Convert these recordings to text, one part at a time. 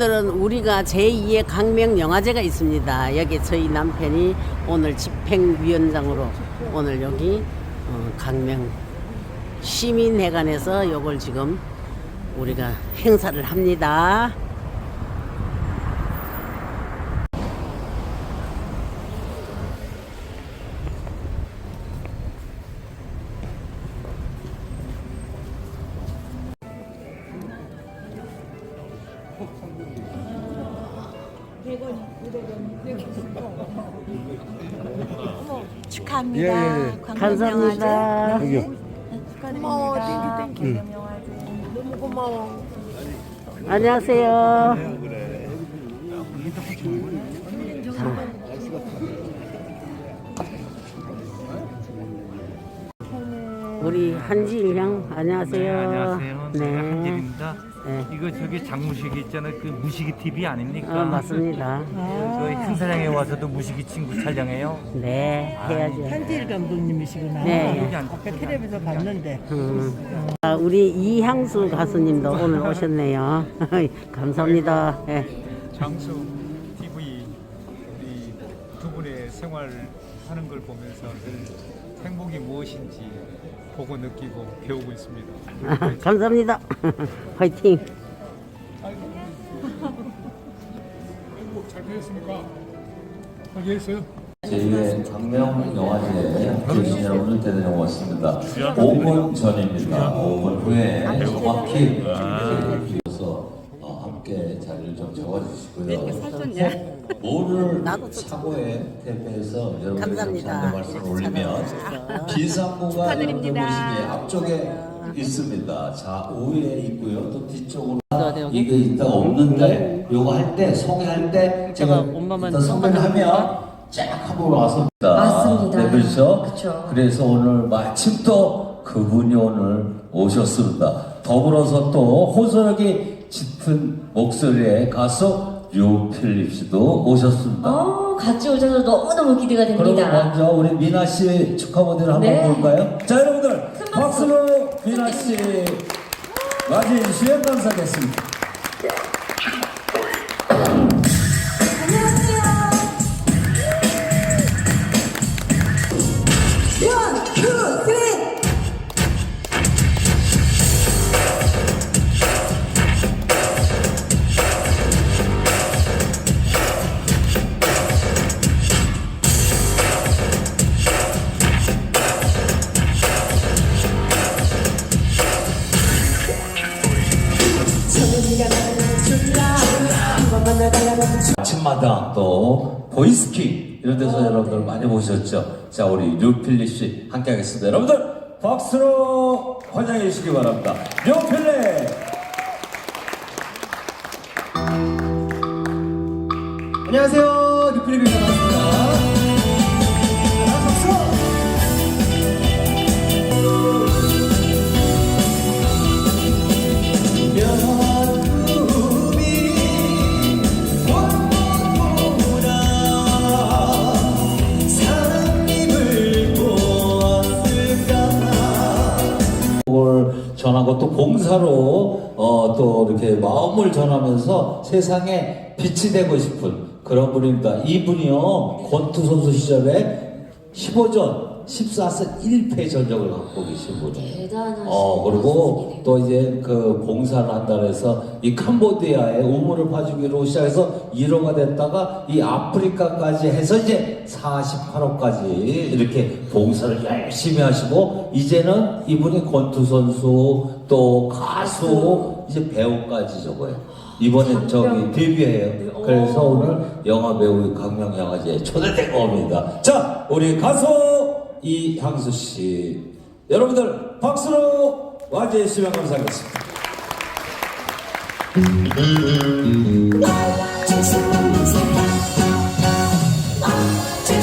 오늘은 우리가 제2의 강명 영화제가 있습니다. 여기 저희 남편이 오늘 집행위원장으로 오늘 여기 어, 강명 시민회관에서 이걸 지금 우리가 행사를 합니다. 축하합니다. 예, 예, 예. 감사합니다. 여기요. 고마워. 땡큐 땡큐. 명령하지. 너무 고마워. 안녕하세요. 우리 한지일양 안녕하세요. 네, 안녕하세요. 제가 네. 한길입니다. 네. 이거 저기 장무식이 있잖아요. 그 무식이 TV 아닙니까? 어, 맞습니다. 저희 행사장에 와서도 무식이 친구 촬영해요. 네, 해야죠. 한지일 감독님이시구나. 네. 여기 앉- 아까 텔레비에서 봤는데. 음. 아, 우리 이향수 가수님도 오늘 오셨네요. 감사합니다. 예. 장수 TV 우리 두 분의 생활하는 걸 보면서 늘 행복이 무엇인지 보고 느끼고 배우고 있습니다. 아, 감사합니다. 화이팅. 잘 배웠습니까? 잘 했어요? 제2회 강명 영화제에 계신 여러분을 대단히 고맙습니다. 5분 전입니다. 5분 후에 정확히 비어서 어, 함께 자리를 좀 잡아주시고요. 모를 사고에 대비해서 여러분들 감사합니다. 감사의 말씀을 올리면. 비상구가 여러분들 보시기에 앞쪽에 있습니다. 자 우위에 있고요. 또 뒤쪽으로 이게 있다 없는데 요거 할 때 소개할 때 제가 일단 소개를 하면 쫙 한번 와서 맞습니다. 네, 그렇죠. 그쵸. 그래서 오늘 마침 또 그분이 오늘 오셨습니다. 더불어서 또 호소하게 짙은 목소리의 가수 류필립 씨도 오셨습니다. 어, 같이 오셔서 너무너무 기대가 그럼 됩니다. 먼저 우리 미나 씨 축하 무대를 한번 네. 볼까요? 자 여러분들 큰 박수. 박수로 미나 씨 맞이해 주시면 감사하겠습니다. 보이스키 이런 데서 여러분들 많이 보셨죠? 자 우리 류필립 씨 함께 하겠습니다. 여러분들 박수로 환영해 주시기 바랍니다. 류필립! 안녕하세요. 반갑습니다. 또 봉사로 어, 또 이렇게 마음을 전하면서 세상에 빛이 되고 싶은 그런 분입니다. 이분이요 권투 선수 시절에 15전 14승 1패 전적을 갖고 계신 분이에요. 대단하신 어 그리고. 또 이제 그 봉사를 한다 해서 이 캄보디아에 우물을 파주기로 시작해서 1호가 됐다가 이 아프리카까지 해서 이제 48호까지 이렇게 봉사를 열심히 하시고 이제는 이분이 권투 선수 또 가수 이제 배우까지 저거예요. 이번에 저기 데뷔해요. 그래서 오늘 영화 배우 강명 영화제에 초대된 겁니다. 자, 우리 가수 이향수 씨. 여러분들 박수로 와주해 주시면 감사하겠습니다.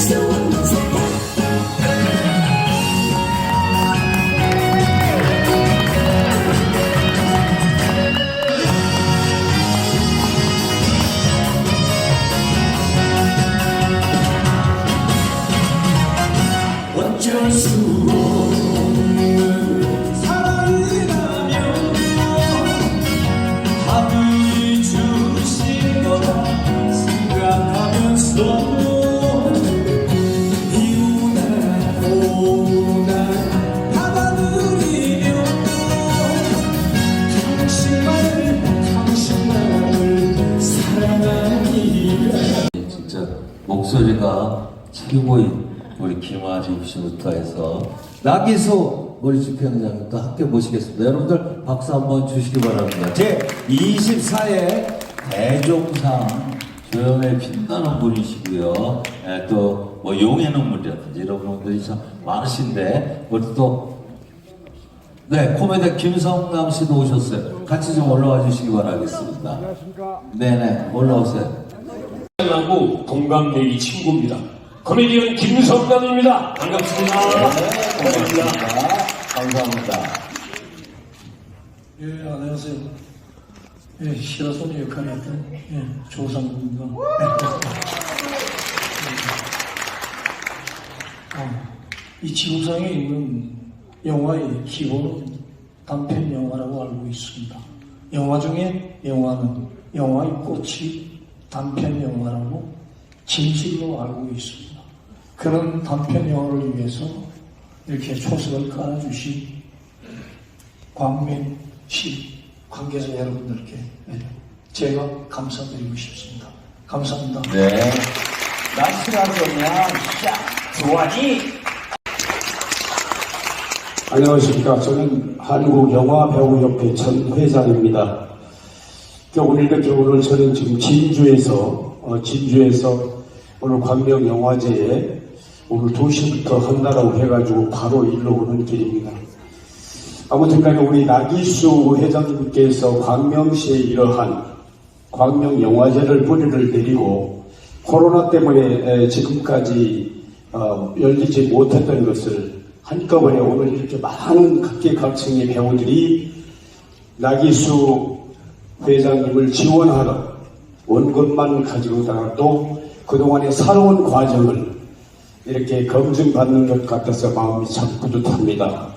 어쩔 소리가 최고인 우리 김아림 씨부터 해서 나기수 우리 집행장님도 함께 모시겠습니다. 여러분들 박수 한번 주시기 바랍니다. 제 24회 대종상 조연의 빛나는 분이시고요. 예, 또뭐 용의 눈물이라든지 이런 분들이 참 많으신데 우리 또 네, 코미디 김성남 씨도 오셨어요. 같이 좀 올라와 주시기 바라겠습니다. 네네, 올라오세요. 하고 동갑내기 친구입니다. 코미디언 김성남입니다. 반갑습니다. 네, 고맙습니다. 감사합니다. 예, 안녕하세요. 예, 시라소니 역할을 했던 예, 조상입니다. 어, 이 지구상에 있는 영화의 기본은 단편 영화라고 알고 있습니다. 영화 중에 영화는 영화의 꽃이 단편 영화라고 진실로 알고 있습니다. 그런 단편 영화를 위해서 이렇게 초석을 깔아주신 광민 시 관계자 여러분들께 제가 감사드리고 싶습니다. 감사합니다. 네. 날씨가 그냥 좋아지? 안녕하십니까. 저는 한국영화배우협회 전 회장입니다. 그 오늘 이렇게 오늘 저는 지금 진주에서, 어, 진주에서 오늘 광명영화제에 오늘 2시부터 한다라고 해가지고 바로 일로 오는 길입니다. 아무튼 간에 우리 나기수 회장님께서 광명시에 이러한 광명영화제를 뿌리를 내리고 코로나 때문에 에, 지금까지 어, 열리지 못했던 것을 한꺼번에 오늘 이렇게 많은 각계각층의 배우들이 나기수 회장님을 지원하러 가지고다가 또 그동안의 살아온 과정을 이렇게 검증받는 것 같아서 마음이 참 뿌듯합니다.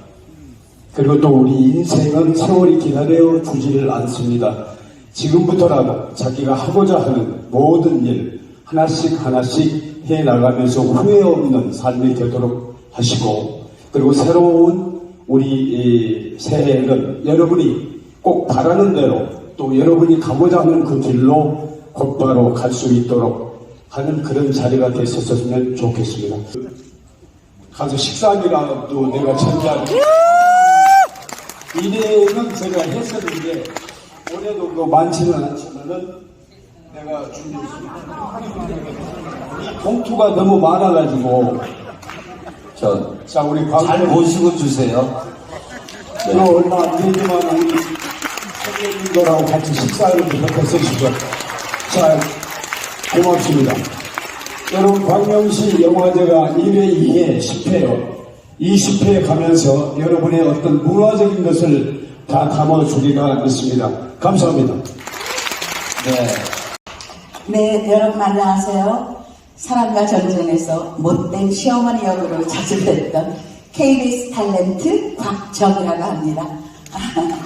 그리고 또 우리 인생은 세월이 기다려 주지를 않습니다. 지금부터라도 자기가 하고자 하는 모든 일 하나씩 하나씩 해 나가면서 후회 없는 삶이 되도록 하시고 그리고 새로운 우리 이 새해는 여러분이 꼭 바라는 대로 또 여러분이 가고자 하는 그 길로 곧바로 갈 수 있도록 하는 그런 자리가 됐었으면 좋겠습니다. 가서 식사비라도 내가 전달 이래는 제가 했었는데 올해도 뭐 많지는 않지만은 내가 준비했습니다. 이 봉투가 너무 많아가지고 저, 자 우리 잘 광고 모시고 주세요. 이거 얼마 안 되지만 우리 선생님들하고 같이 식사를 좀 했으시죠. 자 고맙습니다. 여러분 광명시 영화제가 1회, 2회, 10회요. 20회에 가면서 여러분의 어떤 문화적인 것을 다 담아주리라 믿습니다. 감사합니다. 네. 네, 여러분 안녕하세요. 사랑과 전쟁에서 못된 시어머니 역으로 자주 뵀던 KBS 탤런트 곽정이라고 합니다.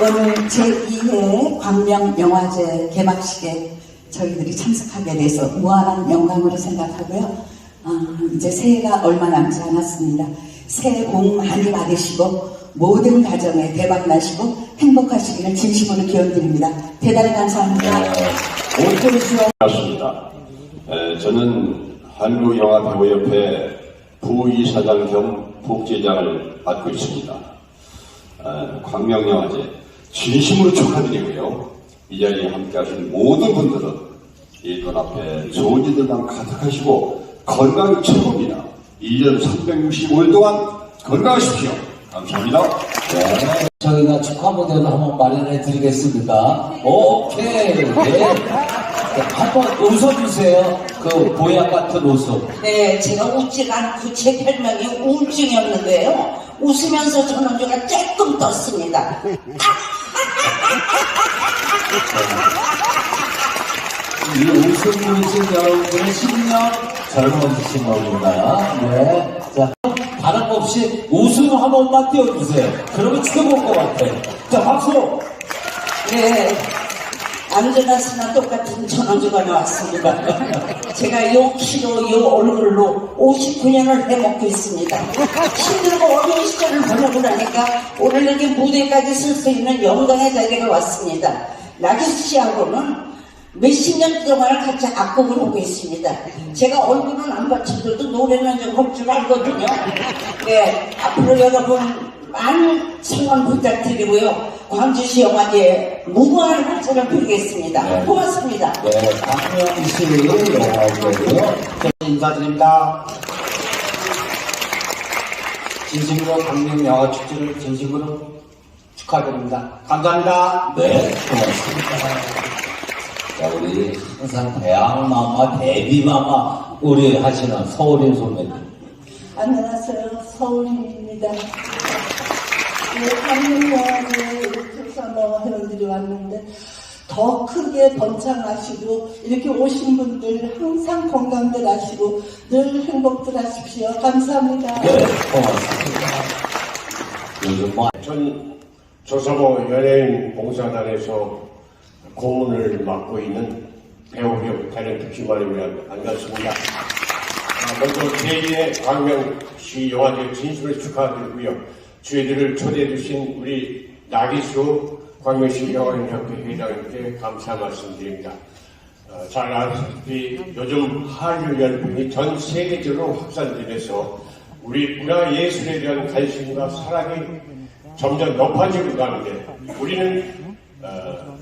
네, 오늘 제2회 광명영화제 개막식에 저희들이 참석하게 돼서 무한한 영광으로 생각하고요. 아, 이제 새해가 얼마 남지 않았습니다. 새해 복 많이 받으시고 모든 가정에 대박 나시고 행복하시기를 진심으로 기원드립니다. 대단히 감사합니다. 반갑습니다. 에, 저는 한국영화배우협회 부이사장 겸 국제장을 맡고 있습니다. 에, 광명영화제 진심으로 축하드리고요. 이 자리에 함께 하신 모든 분들은 이 눈앞에 좋은 일들만 가득하시고 건강이 최고입니다. 1년 365일 동안 건강하십시오. 감사합니다. 네. 저희가 축하 무대도 한번 마련해 드리겠습니다. 오케이. 네. 한번 웃어주세요. 그 보약 같은 웃음. 네, 제가 웃지가 않고 제 별명이 우울증이었는데요. 웃으면서 전원주가 조금 떴습니다. 이 웃음 보이신 여러분들의 10년 젊어지신 겁니다. 네. 자, 다른 없이 웃음 한 번만 띄워주세요. 그러면 최고일 것 같아요. 자, 박수! 네. 안전하시나 똑같은 전원주가 나왔습니다. 제가 요 키로 요 얼굴로 59년을 해먹고 있습니다. 힘들고 어려운 시절을 보내고 나니까 오늘 여기 무대까지 쓸수 있는 영광의 자리가 왔습니다. 나기수 씨하고는 몇십 년 동안 같이 악곡을 하고 있습니다. 제가 얼굴은 안 받쳐도 노래는 좀 할 줄 알거든요. 네, 앞으로 여러분 많은 성원 부탁드리고요. 광주시 영화제 무궁한 활동을 펼겠습니다. 네. 고맙습니다. 네, 박명수 영화제고요. 인사드립니다. 진심으로 강릉 영화 축제를 진심으로 축하드립니다. 감사합니다. 네, 고맙습니다. 자, 우리 항상 대학마마, 데뷔마마, 우리 하시는 서울인 선배님. 안녕하세요. 서울입니다. 네, 강릉영화제 특산어 회원들이 왔는데 더 크게 번창하시고 이렇게 오신 분들 항상 건강들 하시고 늘 행복들 하십시오. 감사합니다. 네, 고맙습니다. 뭐, 전 조서모 연예인 봉사단에서 고문을 맡고 있는 배우협 탤런트 김한입니다. 반갑습니다. 아, 먼저 제2의 광명시 영화제 진심을 축하드리고요. 저희들을 초대해 주신 우리 나기수 광명시 영화인협회 회장님께 감사 말씀드립니다. 어, 잘 아시다시피 요즘 한류 열풍이 전 세계적으로 확산되면서 우리 문화 예술에 대한 관심과 사랑이 점점 높아지고 가는데 우리는 어,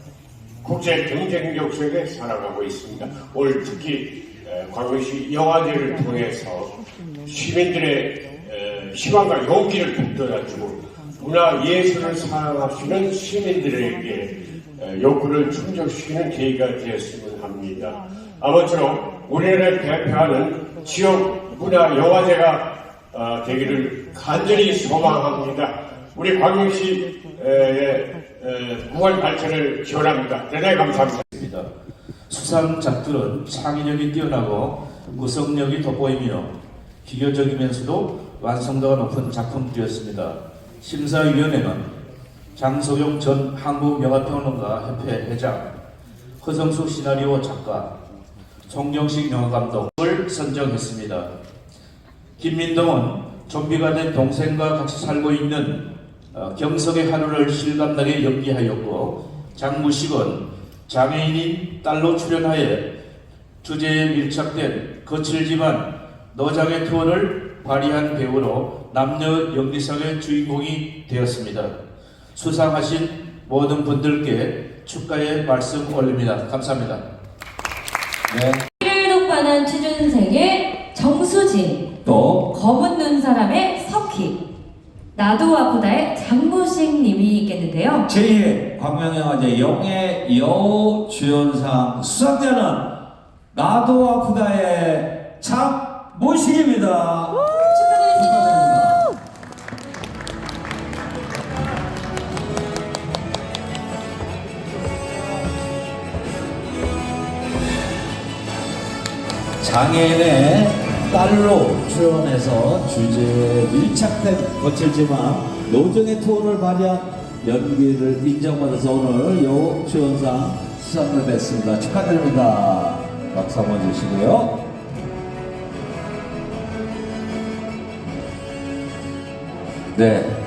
국제 경쟁력 속에 살아가고 있습니다. 오늘 특히 에, 광명시 영화제를 통해서 시민들의 에, 희망과 용기를 북돋아주고 문화 예술을 사랑하시는 시민들에게 에, 욕구를 충족시키는 계기가 되었으면 합니다. 아무쪼록 우리를 대표하는 지역 문화 영화제가 어, 되기를 간절히 소망합니다. 우리 광명시의 무한 발전을 기원합니다. 대단히 감사합니다. 수상작들은 창의력이 뛰어나고 구성력이 돋보이며 비교적이면서도 완성도가 높은 작품들이었습니다. 심사위원회는 장소영 전 한국영화평론가 협회 회장, 허성수 시나리오 작가, 송정식 영화감독을 선정했습니다. 김민동은 좀비가 된 동생과 같이 살고 있는 어, 경석의 하루를 실감나게 연기하였고 장무식은 장애인인 딸로 출연하여 주제에 밀착된 거칠지만 노장의 투어를 발휘한 배우로 남녀 연기상의 주인공이 되었습니다. 수상하신 모든 분들께 축하의 말씀 올립니다. 감사합니다. 네, 를 독반한 취준생의 정수진, 또, 검은 눈 사람의 나도 아프다의 장무식 님이 있겠는데요. 제2회 광명영화제 영예 여우 주연상 수상자는 나도 아프다의 장모식입니다. 축하드립니다. 장애인의 딸로 출연해서 주제에 밀착된 거칠지만 노정의 투혼을 발휘한 연기를 인정받아서 오늘 여우 주연상 수상을 냈습니다. 축하드립니다. 박수 한번 주시고요. 네.